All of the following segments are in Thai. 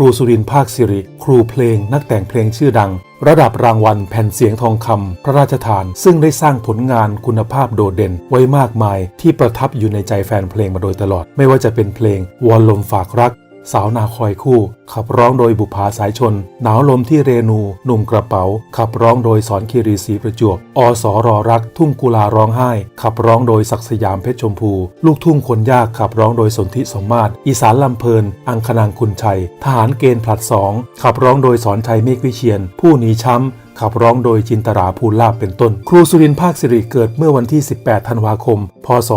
รูสุรินทร์ภาคสิริ ครูเพลงนักแต่งเพลงชื่อดัง ระดับรางวัลแผ่นเสียงทองคำพระราชทาน ซึ่งได้สร้างผลงานคุณภาพโดดเด่นไว้มากมาย ที่ประทับอยู่ในใจแฟนเพลงมาโดยตลอด ไม่ว่าจะเป็นเพลงวอลลมฝากรัก สาวนาคอยคู่ ขับร้องโดยบุภาสายชน หนาวลมที่เรนู หนุ่มกระเป๋า ขับร้องโดยสอนคีรีศรีประจวบอสรอรัก ทุ่งกุลาร้องไห้ ขับร้องโดยศักสยามเพชรชมพู ลูกทุ่งคนยากขับร้องโดยสนธิสมมาตรอีสานลำเพลิน อังคณางคุณชัย ทหารเกณฑ์ผลัดสองขับร้องโดยสอนชัยเมฆวิเชียน ผู้หนีช้ำขับร้องโดยจินตราภูลาบเป็นต้น ครูสุรินทร์ภาคสิริเกิดเมื่อวันที่ 18 ธันวาคม พศ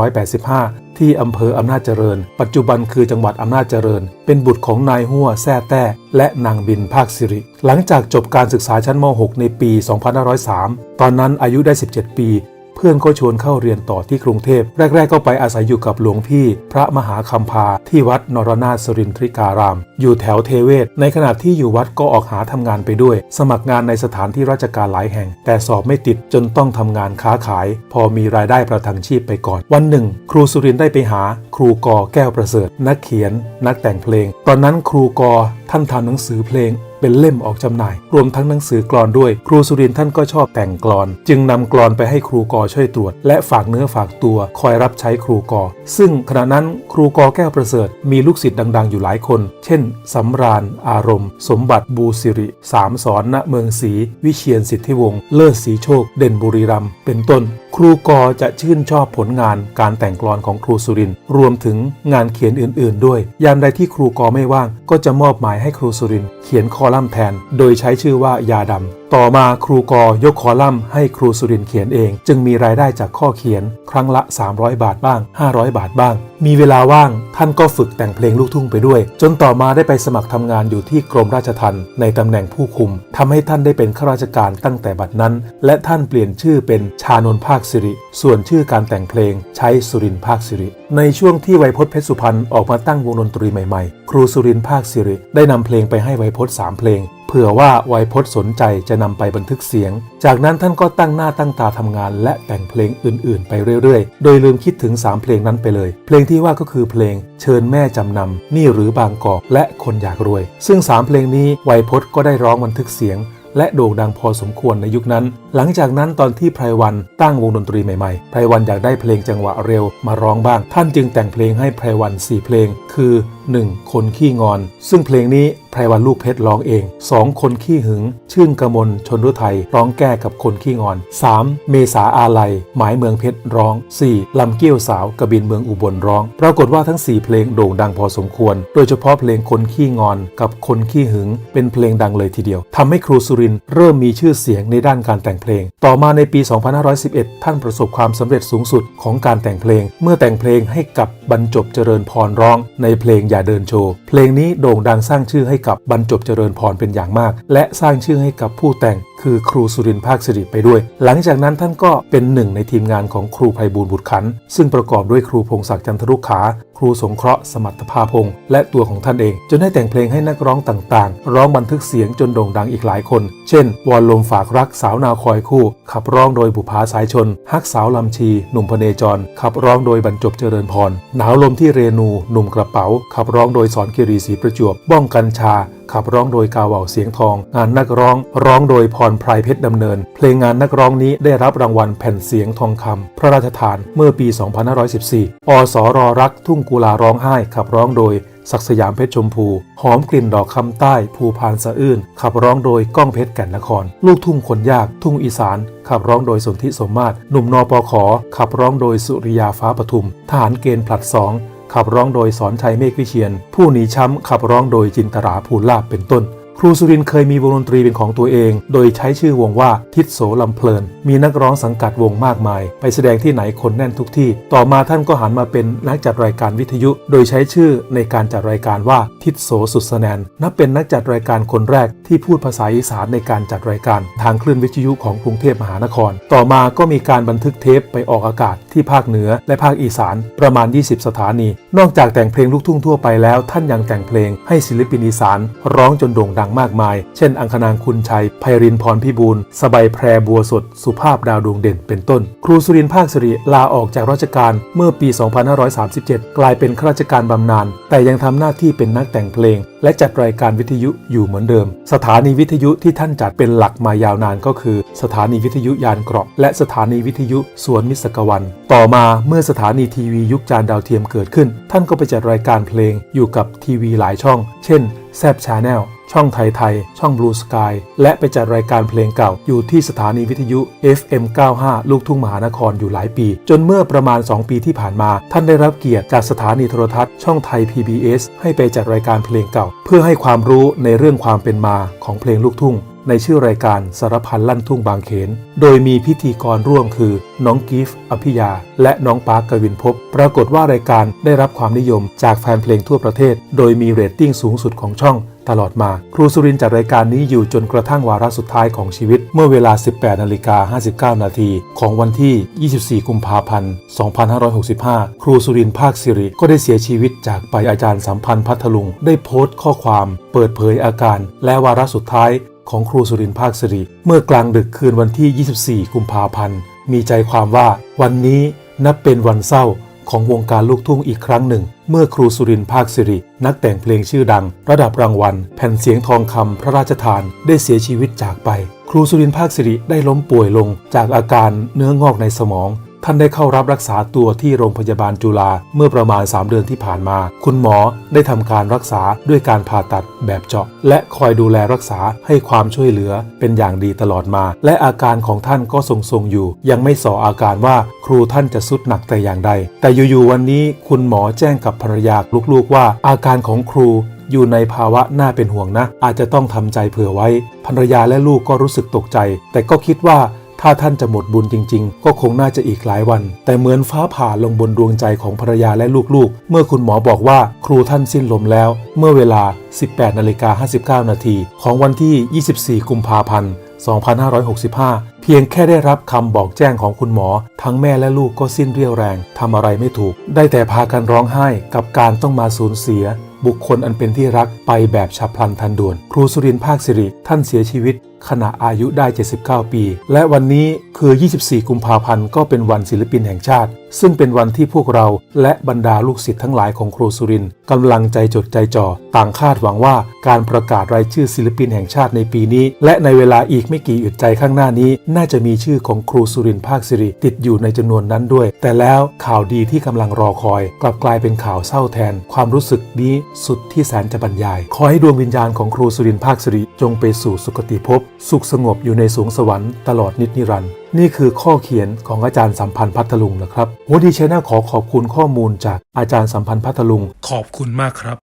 2485 ที่อำเภออำนาจเจริญ ปัจจุบันคือจังหวัดอำนาจเจริญ เป็นบุตรของนายหัวแซ่แต้และนางบินภาคสิริ หลังจากจบการศึกษาชั้นม .6 ในปี 2503 ตอนนั้นอายุได้ 17 ปี เพื่อนก็ชวนเข้าเรียนต่อที่กรุงเทพ แรก ๆ ก็ไปอาศัยอยู่กับหลวงพี่ พระมหาคัมภาที่วัดนรนาสรินทริการาม อยู่แถวเทเวศ ในขณะที่อยู่วัดก็ออกหาทำงานไปด้วย สมัครงานในสถานที่ราชการหลายแห่ง แต่สอบไม่ติดจนต้องทำงานค้าขาย พอมีรายได้ประทังชีพไปก่อน วันหนึ่ง ครูสุรินได้ไปหา ครูกอแก้วประเสริฐ นักเขียน นักแต่งเพลง ตอนนั้นครูกอท่านทำหนังสือเพลง เป็นเล่มออกจำหน่าย รวมทั้งหนังสือกลอนด้วย ครูสุรินท่านก็ชอบแต่งกลอน จึงนำกลอนไปให้ครูกอช่วยตรวจ และฝากเนื้อฝากตัวคอยรับใช้ครูกอ ซึ่งขณะนั้นครูกอแก้วประเสริฐมีลูกศิษย์ดัง ๆ อยู่หลายคน เช่นสำราญ อารมณ์ สมบัติบูสิริสามสอนณเมืองศรีวิเชียนสิทธิวงศ์เลิศศรีโชค เด่นบุรีรัมย์เป็นต้น ครูกอจะชื่นชอบผลงานการแต่งกลอนของครูสุรินรวมถึงงานเขียนอื่น ๆ ด้วย ยามใดที่ครูกอไม่ว่าง ก็จะมอบหมายให้ครูสุรินเขียนคอลัมน์แทน โดยใช้ชื่อว่ายาดำ ต่อมาครูกอยกคอลัมน์ให้ครูสุรินเขียนเอง จึงมีรายได้จากข้อเขียน ครั้งละ 300 บาทบ้าง 500 บาทบ้าง มีเวลาว่าง ท่านก็ฝึกแต่งเพลงลูกทุ่งไปด้วย จนต่อมาได้ไปสมัครทำงานอยู่ที่กรมราชทัณฑ์ในตำแหน่งผู้คุมทำให้ท่านได้เป็นข้าราชการตั้งแต่บัดนั้น และท่านเปลี่ยนชื่อเป็นชานนภาคสิริ ส่วนชื่อการแต่งเพลงใช้สุรินภาคสิริ ในช่วงที่ไวยพจน์เพชรสุพรรณออกมาตั้งวงดนตรีใหม่ๆ ครูสุรินภาคสิริได้นำเพลงไปให้ไวยพจน์สามเพลง ผื่อว่าไวยพจน์สนใจจะนำไปบันทึกเสียง จากนั้นท่านก็ตั้งหน้าตั้งตาทำงาน และแต่งเพลงอื่นๆ ไปเรื่อยๆ โดยลืมคิดถึง 3 เพลงนั้นไปเลย เพลงที่ว่าก็คือเพลง เชิญแม่จำนำนี่หรือบางกอกและคนอยากรวย ซึ่ง 3 เพลงนี้ไวยพจน์ก็ได้ร้องบันทึกเสียงและโด่งดังพอสมควรในยุคนั้น หลังจากนั้นตอนที่ไพรวันตั้งวงดนตรีใหม่ๆ ไพรวันอยากได้เพลงจังหวะเร็วมาร้องบ้าง ท่านจึงแต่งเพลงให้ไพรวัน 4 เพลง คือ 1. คนขี้งอน ซึ่งเพลงนี้ ไพรวันลูกเพชรร้องเอง 2. คนขี้หึง ชื่นกมลชนรุไทยร้องแก้กับคนขี้งอน 3. เมษาอาลัย หมายเมืองเพชรร้อง 4. ลำเกี้ยวสาวกบินเมืองอุบลร้อง ปรากฏว่าทั้ง 4 เพลงโด่งดังพอสมควร โดยเฉพาะเพลงคนขี้งอนกับคนขี้หึง เป็นเพลงดังเลยทีเดียวทำให้ครูสุรินทร์เริ่มมีชื่อเสียงในด้านการแต่งเพลง ต่อมาในปี 2511 ท่านประสบความสำเร็จสูงสุดของการแต่งเพลง เมื่อแต่งเพลงให้กับบรรจบเจริญพรร้อง ในเพลงอย่าเดินโชว์เพลงนี้โด่งดังสร้างชื่อให้กับบรรจบเจริญพรเป็นอย่างมาก และสร้างชื่อให้กับผู้แต่ง คือครูสุรินทร์ภาคสิริไปด้วย หลังจากนั้นท่านก็เป็นหนึ่งในทีมงานของครูไพบูลบุตรขัน ซึ่งประกอบด้วยครูพงศักดิ์จันทรุขา ครูสงเคราะห์สมรรถภาพงศ์และตัวของท่านเอง จนได้แต่งเพลงให้นักร้องต่างๆ ร้องบันทึกเสียงจนโด่งดังอีกหลายคน เช่น วอลลมฝากรักสาวนาคอยคู่ ขับร้องโดยบุภาสายชน ฮักสาวลำชี หนุ่มพเนจร ขับร้องโดยบรรจบเจริญพร หนาวลมที่เรนู หนุ่มกระเป๋า ขับร้องโดยสอนกิรีศรีประจวบ บ้องกัญชา ขับร้องโดยกาวาวเสียงทอง งานนักร้องร้องโดยพรไพรเพชรดำเนิน เพลงงานนักร้องนี้ได้รับรางวัลแผ่นเสียงทองคำพระราชทานเมื่อปี 2514 อสรรักทุ่งกุลาร้องไห้ขับร้องโดยศักสยามเพชรชมพู หอมกลิ่นดอกคำใต้ภูพานสะอื้น ขับร้องโดยก้องเพชรแก่นนคร ลูกทุ่งคนยาก ทุ่งอีสาน ขับร้องโดยสนธิสมมาตรหนุ่มนปขอ ขับร้องโดยสุริยาฟ้าปทุม ทหารเกณฑ์ผลัดสอง ขับร้องโดยสอนชัยเมฆวิเชียน ผู้หนีช้ำขับร้องโดยจินตราภูลาภเป็นต้น ครูสุรินเคยมีวงดนตรีเป็นของตัวเอง โดยใช้ชื่อวงว่าทิศโสลำเพลิน มีนักร้องสังกัดวงมากมาย ไปแสดงที่ไหนคนแน่นทุกที่ ต่อมาท่านก็หันมาเป็นนักจัดรายการวิทยุ โดยใช้ชื่อในการจัดรายการว่าทิศโสสุดสแนนนับเป็นนักจัดรายการคนแรกที่พูดภาษาอีสานในการจัดรายการ ทางคลื่นวิทยุของกรุงเทพมหานคร ต่อมาก็มีการบันทึกเทปไปออกอากาศที่ภาคเหนือและภาคอีสานประมาณ 20 สถานี นอกจากแต่งเพลงลูกทุ่งทั่วไปแล้ว ท่านยังแต่งเพลงให้ศิลปินอีสานร้องจนโด่งดังดังมากมาย เช่น อังคณางคุณชัยไพรินทร์พรพิบูลสบายแพรบัวสด สุภาพดาวดวงเด่นเป็นต้น ครูสุรินทภาคสิริลาออกจากราชการเมื่อปี 2537 กลายเป็นข้าราชการบำนาญแต่ยังทำหน้าที่เป็นนักแต่งเพลง และจัดรายการวิทยุอยู่เหมือนเดิม สถานีวิทยุที่ท่านจัดเป็นหลักมายาวนานก็คือ สถานีวิทยุยานเกราะ และสถานีวิทยุสวนมิสกวัน ต่อมาเมื่อสถานีทีวียุคจานดาวเทียมเกิดขึ้น ท่านก็ไปจัดรายการเพลงอยู่กับทีวีหลายช่อง เช่นแซบชาแนล ช่องไทยไทย ช่องบลูสกายและไปจัดรายการเพลงเก่า อยู่ที่สถานีวิทยุ FM 95 ลูกทุ่งมหานครอยู่หลายปี จนเมื่อประมาณ 2 ปีที่ผ่านมา ท่านได้รับเกียรติจากสถานีโทรทัศน์ช่องไทย PBS ให้ไปจัดรายการเพลงเก่า เพื่อให้ความรู้ในเรื่องความเป็นมาของเพลงลูกทุ่งในชื่อรายการสารพันลั่นทุ่งบางเขน โดยมีพิธีกรร่วมคือ น้องกิฟต์อภิยา และน้องปาร์กกวินพบ ปรากฏว่ารายการได้รับความนิยมจากแฟนเพลงทั่วประเทศ โดยมีเรตติ้งสูงสุดของช่อง ตลอดมาครูสุรินจัดรายการนี้อยู่จนกระทั่งวาระสุดท้ายของชีวิต เมื่อเวลา 18นาฬิกา59 นาที ของวันที่ 24 กุมภาพันธ์ 2565 ครูสุรินภาคสิริ ก็ได้เสียชีวิตจากไปอาจารย์สัมพันธ์พัทลุง ได้โพสต์ข้อความเปิดเผยอาการ และวาระสุดท้ายของครูสุรินภาคสิริ เมื่อกลางดึกคืนวันที่ 24 กุมภาพันธ์ มีใจความว่าวันนี้นับเป็นวันเศร้า ของวงการลูกทุ่งอีกครั้งหนึ่ง เมื่อครูสุรินทร์ภาคสิริ นักแต่งเพลงชื่อดัง ระดับรางวัล แผ่นเสียงทองคำพระราชทานได้เสียชีวิตจากไป ครูสุรินทร์ภาคสิริได้ล้มป่วยลงจากอาการเนื้องอกในสมอง ท่านได้เข้ารับรักษาตัวที่โรงพยาบาลจุฬาเมื่อประมาณ 3 เดือนที่ผ่านมา คุณหมอได้ทำการรักษาด้วยการผ่าตัดแบบเจาะ และคอยดูแลรักษาให้ความช่วยเหลือเป็นอย่างดีตลอดมา และอาการของท่านก็ทรงๆอยู่ ยังไม่ส่ออาการว่าครูท่านจะสุดหนักแต่อย่างใด แต่อยู่ๆวันนี้คุณหมอแจ้งกับภรรยาลูกๆว่า อาการของครูอยู่ในภาวะน่าเป็นห่วงนะ อาจจะต้องทำใจเผื่อไว้ภรรยาและลูกก็รู้สึกตกใจ แต่ก็คิดว่า ถ้าท่านจะหมดบุญจริง ๆ ก็คงน่าจะอีกหลายวัน แต่เหมือนฟ้าผ่าลงบนดวงใจของภรรยาและลูกๆ เมื่อคุณหมอบอกว่าครูท่านสิ้นลมแล้ว เมื่อเวลา 18นาฬิกา59 นาที ของวันที่ 24 กุมภาพันธ์ 2565 เพียงแค่ได้รับคำบอกแจ้งของคุณหมอ ทั้งแม่และลูกก็สิ้นเรี่ยวแรงทำอะไรไม่ถูก ได้แต่พากันร้องไห้กับการต้องมาสูญเสียบุคคลอันเป็นที่รักไปแบบฉับพลันทันด่วน ครูสุรินทร์ภาคสิริ ท่านเสียชีวิต ขณะอายุได้ 79 ปี และวันนี้คือ 24 กุมภาพันธ์ก็เป็นวันศิลปินแห่งชาติ ซึ่งเป็นวันที่พวกเราและบรรดาลูกศิษย์ทั้งหลายของครูสุรินกำลังใจจดใจจ่อต่างคาดหวังว่าการประกาศรายชื่อศิลปินแห่งชาติในปีนี้ และในเวลาอีกไม่กี่อึดใจข้างหน้านี้ น่าจะมีชื่อของครูสุรินภาคสิริติดอยู่ในจำนวนนั้นด้วย แต่แล้วข่าวดีที่กำลังรอคอย กลับกลายเป็นข่าวเศร้าแทน ความรู้สึกนี้สุดที่แสนจะบรรยาย ขอให้ดวงวิญญาณของครูสุรินภาคสิริจงไปสู่สุคติภพสุขสงบอยู่ในสูงสวรรค์ตลอดนิจนิรันดร์นี่คือข้อเขียนของอาจารย์สัมพันธ์พัทลุงนะครับ หัวดีชแนลขอขอบคุณข้อมูลจากอาจารย์สัมพันธ์พัทลุง ขอบคุณมากครับ